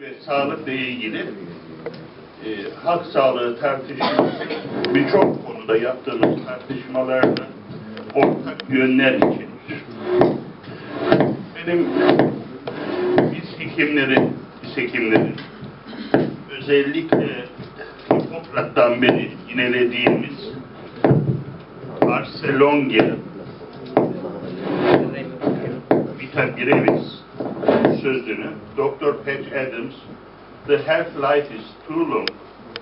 ve sağlıkla ilgili e, halk sağlığı tartışması birçok konuda yaptığımız tartışmalarda ortak yönler içerir. Benim biz hekimlerin, biz hekimlerin özellikle Hipokrat'tan beri yinelediğimiz Arselonge Vita Brevis sözünü Dr. Patch Adams The half-life is too long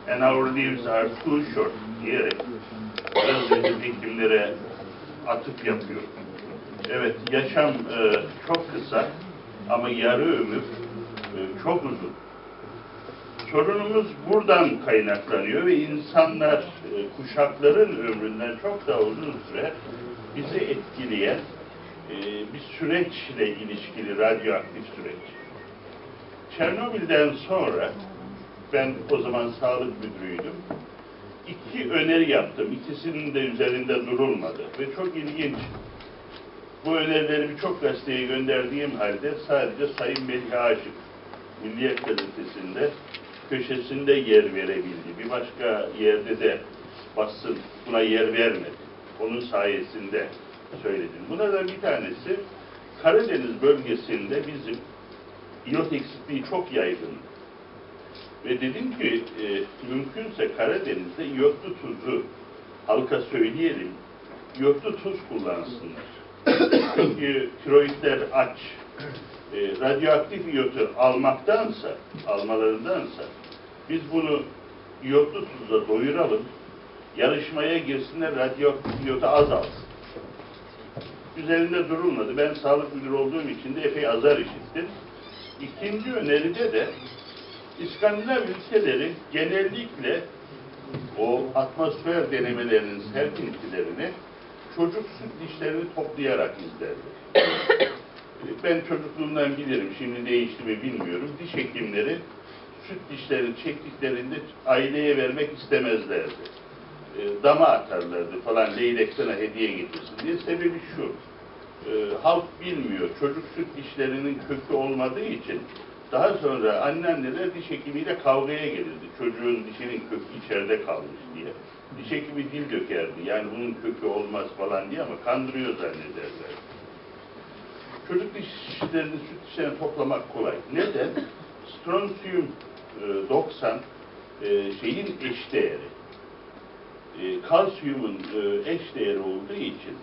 and our lives are too short diyerek biraz önce hekimlere atıf yapıyor. Evet, yaşam e, çok kısa ama yarı ömür e, çok uzun. Sorunumuz buradan kaynaklanıyor ve insanlar e, kuşakların ömründen çok daha uzun süre bizi etkileyen e, bir süreçle ilişkili radyoaktif süreç. Çernobil'den sonra ben o zaman sağlık müdürüydüm. İki öneri yaptım. İkisinin de üzerinde durulmadı ve çok ilginç. Bu önerileri birçok gazeteye gönderdiğim halde sadece Sayın Melih Aşık Milliyet Gazetesi'nde köşesinde yer verebildi. Bir başka yerde de basın buna yer vermedi. Onun sayesinde söyledim. Bunlardan bir tanesi Karadeniz bölgesinde bizim iot eksikliği çok yaygın. Ve dedim ki e, mümkünse Karadeniz'de iyotlu tuzu halka söyleyelim. iyotlu tuz kullansınlar. Çünkü tiroidler aç. E, radyoaktif iyotu almaktansa, almalarındansa biz bunu iyotlu tuzla doyuralım. Yarışmaya girsinler radyoaktif iyotu azalsın. Üzerinde durulmadı. Ben sağlık müdürü olduğum için de epey azar işittim. İkinci öneride de İskandinav ülkeleri genellikle o atmosfer denemelerinin serpintilerini çocuk süt dişlerini toplayarak izlerdi. ben çocukluğumdan bilirim, şimdi değişti mi bilmiyorum. Diş hekimleri süt dişlerini çektiklerinde aileye vermek istemezlerdi. E, dama atarlardı falan, leylek hediye getirsin diye. Sebebi şu, e, halk bilmiyor. Çocuk süt dişlerinin kökü olmadığı için daha sonra anneanneler diş hekimiyle kavgaya gelirdi. Çocuğun dişinin kökü içeride kalmış diye. Diş hekimi dil dökerdi. Yani bunun kökü olmaz falan diye ama kandırıyor zannederler. Çocuk dişlerini, süt dişlerini toplamak kolay. Neden? Strontium e, 90 e, şeyin eşdeğeri. Kalsiyumun e, eşdeğeri olduğu için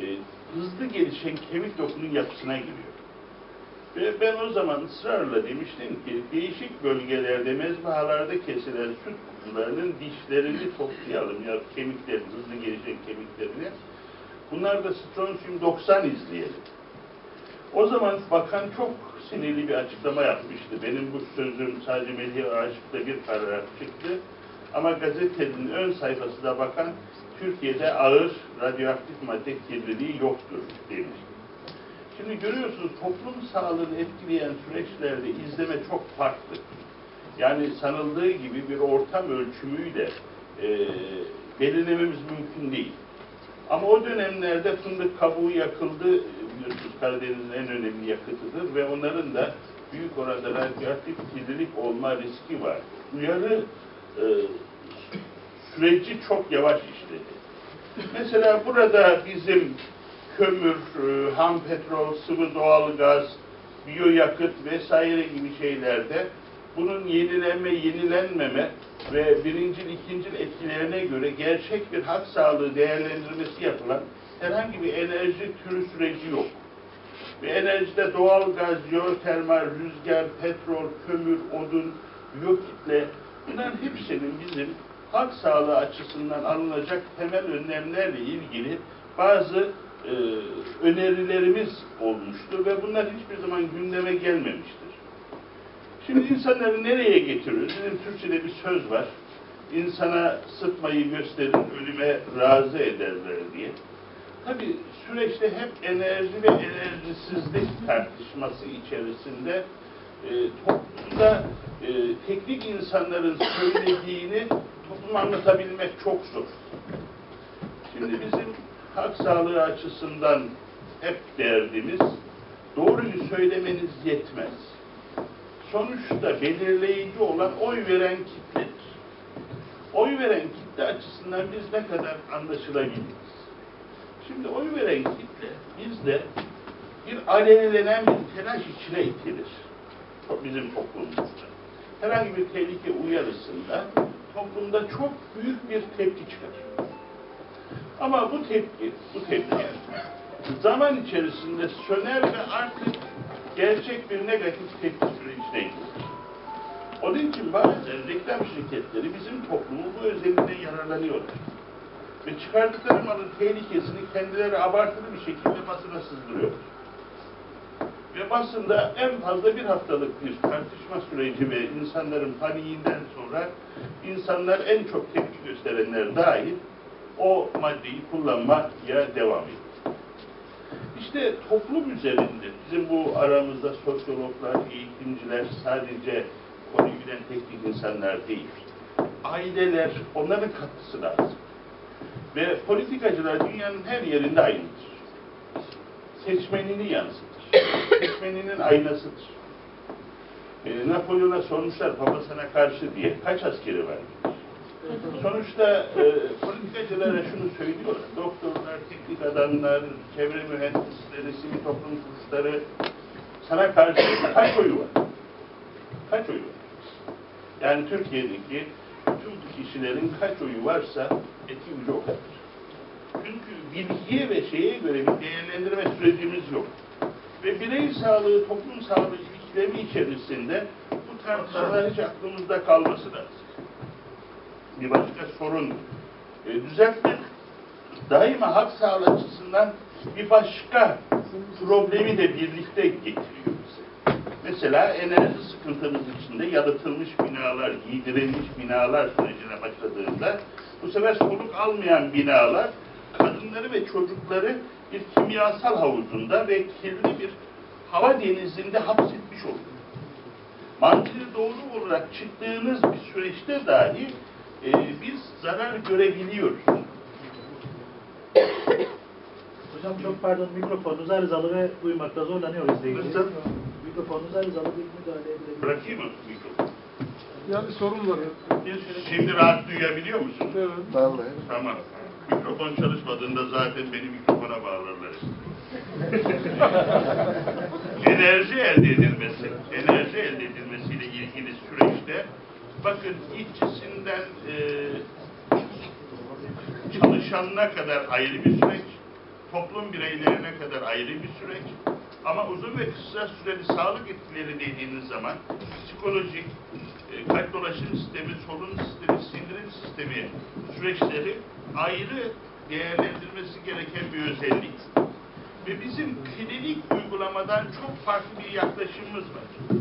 e, hızlı gelişen kemik dokunun yapısına giriyor. Ve ben o zaman ısrarla demiştim ki değişik bölgelerde mezbahalarda kesilen süt kutularının dişlerini toplayalım ya kemiklerini, hızlı gelişen kemiklerini. Bunlar da strontium 90 izleyelim. O zaman bakan çok sinirli bir açıklama yapmıştı. Benim bu sözüm sadece Melih Aşık'ta bir paragraf çıktı. Ama gazetenin ön sayfasında bakan Türkiye'de ağır radyoaktif madde kirliliği yoktur demişti. Şimdi görüyorsunuz toplum sağlığını etkileyen süreçlerde izleme çok farklı. Yani sanıldığı gibi bir ortam ölçümüyle e, belirlememiz mümkün değil. Ama o dönemlerde fındık kabuğu yakıldı, biliyorsunuz Karadeniz'in en önemli yakıtıdır ve onların da büyük oranda radyoaktif kirlilik olma riski var. Uyarı e, süreci çok yavaş işledi. Mesela burada bizim kömür, e, ham petrol, sıvı doğal gaz, biyoyakıt vesaire gibi şeylerde bunun yenilenme, yenilenmeme ve birincil, ikincil etkilerine göre gerçek bir hak sağlığı değerlendirmesi yapılan herhangi bir enerji türü süreci yok. Ve enerjide doğal gaz, jeotermal, rüzgar, petrol, kömür, odun, biyokitle bunların hepsinin bizim halk sağlığı açısından alınacak temel önlemlerle ilgili bazı e, önerilerimiz olmuştur ve bunlar hiçbir zaman gündeme gelmemiştir. Şimdi insanları nereye getiriyoruz? Bizim Türkçe'de bir söz var. İnsana sıtmayı gösterin, ölüme razı ederler diye. Tabi süreçte hep enerji ve enerjisizlik tartışması içerisinde e, toplumda e, teknik insanların söylediğini topluma anlatabilmek çok zor. Şimdi bizim halk sağlığı açısından hep derdimiz doğruyu söylemeniz yetmez. sonuçta belirleyici olan oy veren kitledir. Oy veren kitle açısından biz ne kadar anlaşılabiliriz? Şimdi oy veren kitle bizde bir alelelenen bir telaş içine itilir. Bizim toplumumuzda. Herhangi bir tehlike uyarısında toplumda çok büyük bir tepki çıkar. Ama bu tepki, bu tepki zaman içerisinde söner ve artık gerçek bir negatif tepki sürecine girer. Onun için bazen reklam şirketleri bizim toplumun bu özelliğinden yararlanıyorlar. Ve çıkardıkları malın tehlikesini kendileri abartılı bir şekilde basına sızdırıyorlar. Ve basında en fazla bir haftalık bir tartışma süreci ve insanların paniğinden sonra insanlar en çok tepki gösterenler dahil o maddeyi kullanmaya devam ediyor. İşte toplum üzerinde bizim bu aramızda sosyologlar, eğitimciler sadece konuyu bilen teknik insanlar değil. Aileler, onların katkısı lazım. Ve politikacılar dünyanın her yerinde aynıdır. Seçmenini yansıtır. Seçmeninin aynasıdır. E, Napolyon'a sormuşlar babasına karşı diye kaç askeri var? Sonuçta e, politikacılara şunu söylüyorlar. Doktorlar, teknik adamlar, çevre mühendisleri, sivil toplum kuruluşları sana karşı kaç oyu var? Kaç oyu var? Yani Türkiye'deki tüm kişilerin kaç oyu varsa etki gücü o kadar. Çünkü bilgiye ve şeye göre bir değerlendirme sürecimiz yok. Ve birey sağlığı, toplum sağlığı ilişkileri içerisinde bu tartışmalar hiç aklımızda kalması lazım bir başka sorun e, düzeltmek daima halk sağlığı açısından bir başka problemi de birlikte getiriyor bize. Mesela enerji sıkıntımız içinde yalıtılmış binalar, giydirilmiş binalar sürecine başladığında bu sefer soluk almayan binalar kadınları ve çocukları bir kimyasal havuzunda ve kirli bir hava denizinde hapsetmiş oluyor mantığı doğru olarak çıktığınız bir süreçte dahi e, biz zarar görebiliyoruz. Hocam çok pardon mikrofonunuz arızalı ve duymakta zorlanıyor izleyici. Mikrofonunuz arızalı bir müdahale edebilir. Bırakayım mı mikrofonu? Ya bir sorun var ya. Şimdi rahat duyabiliyor musun? Evet. Vallahi. Tamam. Mikrofon çalışmadığında zaten beni mikrofona bağlarlar. enerji elde edilmesi, enerji elde edilmesiyle ilgili süreçte bakın işçisinden e, çalışanına kadar ayrı bir süreç, toplum bireylerine kadar ayrı bir süreç ama uzun ve kısa süreli sağlık etkileri dediğiniz zaman psikolojik, kalp dolaşım sistemi, solunum sistemi, sindirim sistemi süreçleri ayrı değerlendirmesi gereken bir özellik. Ve bizim klinik uygulamadan çok farklı bir yaklaşımımız var.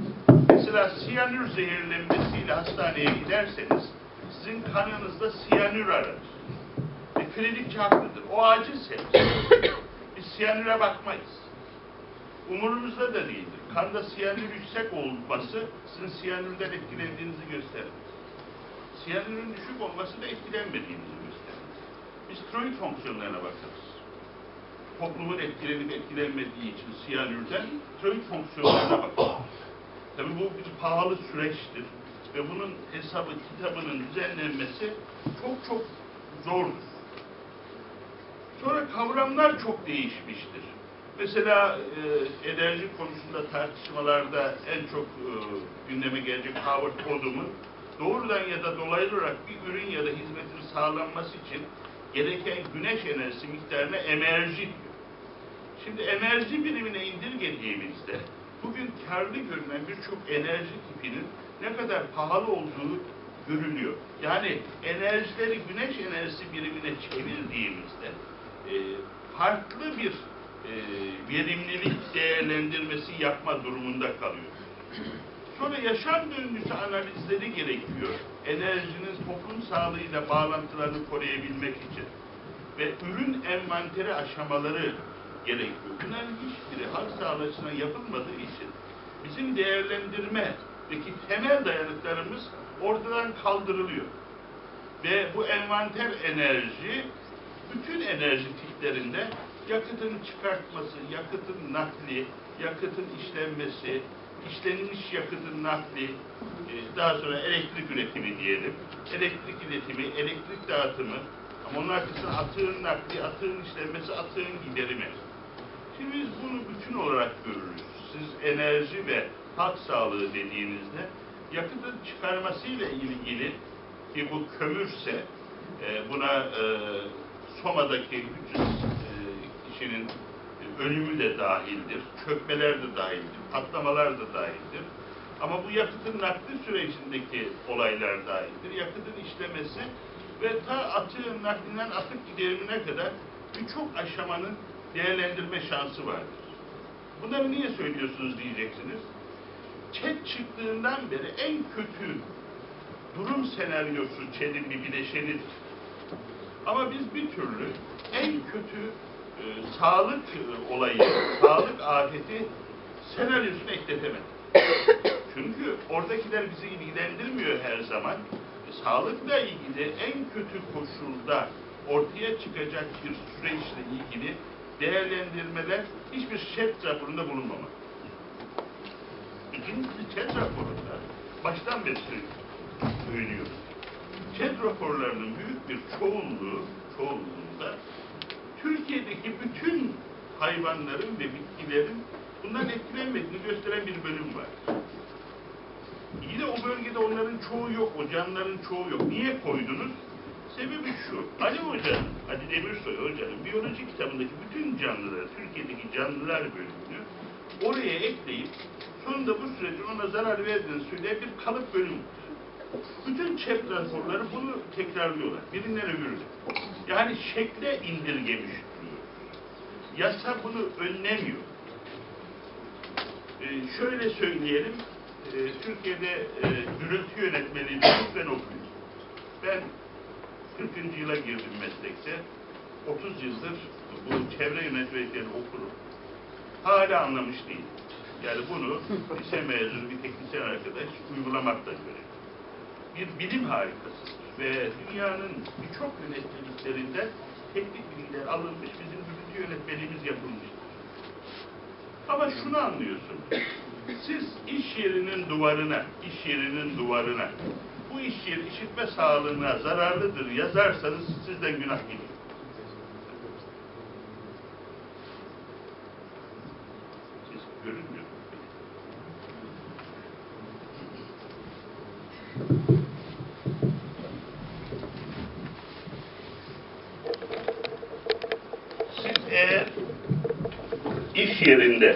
Mesela siyanür zehirlenmesiyle hastaneye giderseniz sizin kanınızda siyanür arar. Ve klinikçi haklıdır. O acil sebep. Biz siyanüre bakmayız. Umurumuzda da değildir. Kanda siyanür yüksek olması sizin siyanürden etkilendiğinizi göstermez. Siyanürün düşük olması da etkilenmediğinizi göstermez. Biz tiroid fonksiyonlarına bakarız. Toplumun etkilenip etkilenmediği için siyanürden tiroid fonksiyonlarına bakarız. Tabii bu bir pahalı süreçtir ve bunun hesabı kitabının düzenlenmesi çok çok zordur. Sonra kavramlar çok değişmiştir. Mesela e, enerji konusunda tartışmalarda en çok e, gündeme gelecek Howard Kodum'un doğrudan ya da dolaylı olarak bir ürün ya da hizmetin sağlanması için gereken güneş enerjisi miktarına enerji diyor. Şimdi enerji birimine indirgediğimizde bugün karlı görünen birçok enerji tipinin ne kadar pahalı olduğu görülüyor. Yani enerjileri güneş enerjisi birimine çevirdiğimizde e, farklı bir e, verimlilik değerlendirmesi yapma durumunda kalıyor. Sonra yaşam döngüsü analizleri gerekiyor. Enerjinin toplum sağlığıyla bağlantılarını koruyabilmek için. Ve ürün envanteri aşamaları gerekiyor. Bunların hiçbiri halk sağlığı açısından yapılmadığı için bizim değerlendirmedeki temel dayanıklarımız ortadan kaldırılıyor. Ve bu envanter enerji bütün enerji tiplerinde yakıtın çıkartması, yakıtın nakli, yakıtın işlenmesi, işlenmiş yakıtın nakli, e, daha sonra elektrik üretimi diyelim. Elektrik iletimi, elektrik dağıtımı, ama onun arkasında atığın nakli, atığın işlenmesi, atığın giderimi. Şimdi biz bunu bütün olarak görürüz. Siz enerji ve halk sağlığı dediğinizde yakıtın çıkarmasıyla ilgili ki bu kömürse e, buna e, Soma'daki 300 e, kişinin ölümü de dahildir, çökmeler de dahildir, patlamalar da dahildir. Ama bu yakıtın nakli sürecindeki olaylar dahildir. Yakıtın işlemesi ve ta atığın naklinden atık giderimine kadar birçok aşamanın değerlendirme şansı vardır. Bunları niye söylüyorsunuz diyeceksiniz. ÇED çıktığından beri en kötü durum senaryosu ÇED'in bir bileşenidir. Ama biz bir türlü en kötü e, sağlık e, olayı, sağlık afeti senaryosunu ekletemedik. Çünkü oradakiler bizi ilgilendirmiyor her zaman. E, sağlıkla ilgili en kötü koşulda ortaya çıkacak bir süreçle ilgili değerlendirmeler hiçbir ŞED raporunda bulunmamak. İkincisi ÇED raporunda baştan beri söylüyorum. ÇED raporlarının büyük bir çoğunluğu, çoğunluğunda Türkiye'deki bütün hayvanların ve bitkilerin bundan etkilenmediğini gösteren bir bölüm var. İyi de o bölgede onların çoğu yok, o canlıların çoğu yok. Niye koydunuz? Sebebi şu, Ali Hoca'nın, Ali Demirsoy Hoca'nın biyoloji kitabındaki bütün canlıları, Türkiye'deki canlılar bölümünü oraya ekleyip sonunda bu sürecin ona zarar verdiğini söyleyen bir kalıp bölüm var. Bütün çep raporları bunu tekrarlıyorlar. Birinden öbürüne. Yani şekle indirgemiş. Yasa bunu önlemiyor. Ee, şöyle söyleyelim, e, Türkiye'de e, gürültü yönetmeliğini lütfen okuyun. Ben 40. yıla girdim meslekte. 30 yıldır bu çevre yönetmeliklerini okurum. Hala anlamış değilim. Yani bunu lise mezunu bir teknisyen arkadaş uygulamakla göre. Bir bilim harikasıdır ve dünyanın birçok yönetmeliklerinden teknik bilgiler alınmış, bizim gürültü yönetmeliğimiz yapılmıştır. Ama şunu anlıyorsun. Siz iş yerinin duvarına, iş yerinin duvarına bu iş yeri işitme sağlığına zararlıdır yazarsanız sizden günah geliyor. Siz görünmüyor. Siz eğer iş yerinde